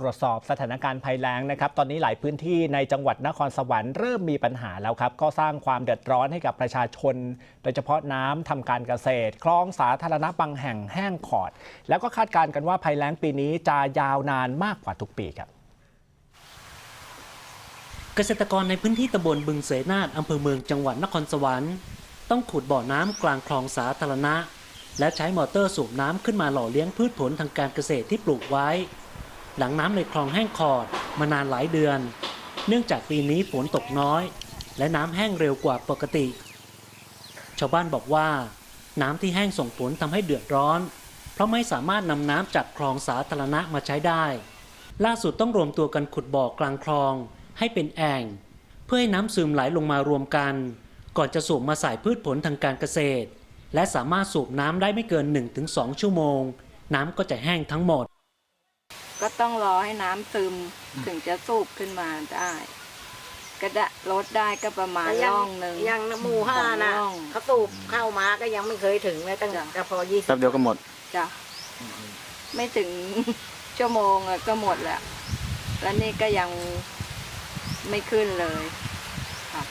ตรวจสอบสถานการณ์ภัยแล้งนะครับตอนนี้หลายพื้นที่ในจังหวัดนครสวรรค์เริ่มมีปัญหาแล้วครับ ก็สร้างความเดือดร้อนให้กับประชาชน โดยเฉพาะน้ำทำการเกษตร คลองสาธารณะบางแห่งแห้งขอด แล้วก็คาดการณ์กันว่าภัยแล้งปีนี้จะยาวนานมากกว่าทุกปีครับ เกษตรกรในพื้นที่ตำบลบึงเสนาทอำเภอเมืองจังหวัดนครสวรรค์ต้องขุดบ่อน้ำกลางคลองสาธารณะ และใช้มอเตอร์สูบน้ำขึ้นมาหล่อเลี้ยงพืชผลทางการเกษตรที่ปลูกไว้ หลังน้ำในคลองแห้งขอดมานานหลายเดือน เนื่องจากปีนี้ฝนตกน้อย และน้ำแห้งเร็วกว่าปกติ ชาวบ้านบอกว่า น้ำที่แห้งส่งผลทำให้เดือดร้อน เพราะไม่สามารถนำน้ำจากคลองสาธารณะมาใช้ได้ ล่าสุดต้องรวมตัวกันขุดบ่อกลางคลอง ให้เป็นแอ่ง เพื่อให้น้ำซึมไหลลงมารวมกัน ก่อนจะสูบมาใส่พืชผลทางการเกษตร และสามารถสูบน้ำได้ไม่เกิน 1-2 ชั่วโมง น้ำก็จะแห้งทั้งหมด ก็ต้องรอให้น้ำซึมถึงจะสูบขึ้นมาได้ ก็จะลดได้ก็ประมาณแต่ยังร่องหนึ่ง ยังหมู่ห้าสองนะร่องเขาสูบเข้ามาก็ยังไม่เคยถึงเลยตั้งจ้ะ แต่พอยี่สิแป๊บบเดียวก็หมด จ้ะไม่ถึง ชั่วโมงอะก็หมดแล้ว แล้วนี่ก็ยังไม่ขึ้นเลย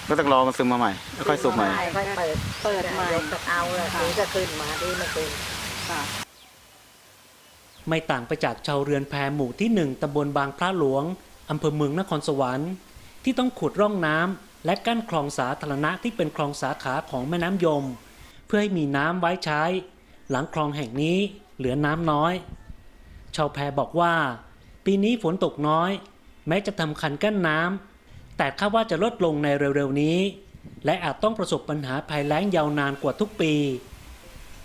ก็ต้องรอมันซึมมาใหม่แล้วค่อยสูบใหม่ ค่อยเปิดเปิดใหม่ ยกกระเอาเลยทีก็ขึ้นมาดีไม่ขึ้น ค่ะ ไม่ต่างไปจากชาวเรือนแพหมู่ที่หนึ่งตำบลบางพระหลวงอำเภอเมืองนครสวรรค์ ที่ต้องขุดร่องน้ำและกั้นคลองสาธารณะที่เป็นคลองสาขาของแม่น้ำยม เพื่อให้มีน้ำไว้ใช้ หลังคลองแห่งนี้เหลือน้ำน้อย ชาวแพบอกว่า ปีนี้ฝนตกน้อย แม้จะทำคันกั้นน้ำแต่คาดว่าจะลดลงในเร็วๆนี้ และอาจต้องประสบปัญหาภัยแล้งยาวนานกว่าทุกปี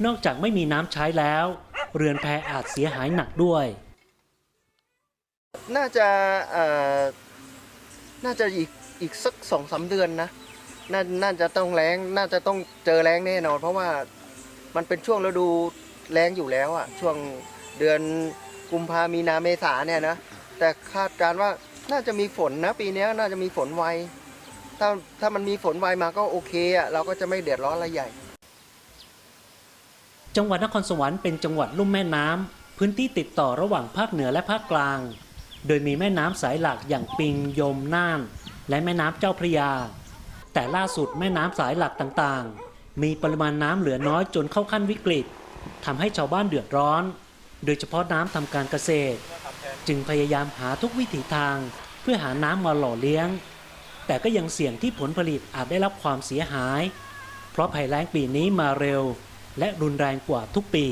นอกจากไม่มีน้ำใช้แล้ว เรือนแพอาจเสียหายหนักด้วย น่าจะน่าจะอีกอีกสักสองสาเดือนนะน่าน่าจะต้องแรงน่าจะต้องเจอแรงแน่นอน เพราะว่ามันเป็นช่วงฤดูแรงอยู่แล้วอะช่วงเดือนกุมภามีนาเมษาเนี่ยนะ แต่คาดการ์ว่าน่าจะมีฝนนะ ปีนี้น่าจะมีฝนไวถ้าถ้ามันมีฝนไวมาก็โอเคอะเราก็จะไม่เดือดร้อนอะไรใหญ่ จังหวัดนครสวรรค์เป็นจังหวัดลุ่มแม่น้ำพื้นที่ติดต่อระหว่างภาคเหนือและภาคกลาง โดยมีแม่น้ำสายหลักอย่างปิงยมน่าน และแม่น้ำเจ้าพระยา แต่ล่าสุดแม่น้ำสายหลักต่างๆ มีปริมาณน้ำเหลือน้อยจนเข้าขั้นวิกฤตทำให้ชาวบ้านเดือดร้อน โดยเฉพาะน้ำทำการเกษตร จึงพยายามหาทุกวิถีทาง เพื่อหาน้ำมาหล่อเลี้ยง แต่ก็ยังเสี่ยงที่ผลผลิตอาจได้รับความเสียหาย เพราะภัยแล้งปีนี้มาเร็ว และรุนแรงกว่าทุกปี